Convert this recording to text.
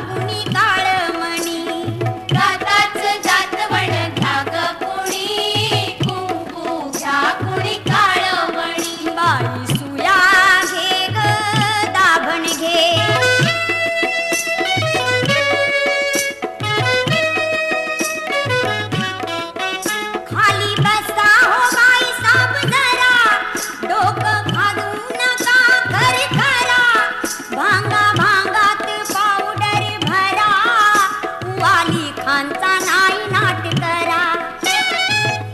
कुणी काळ 많.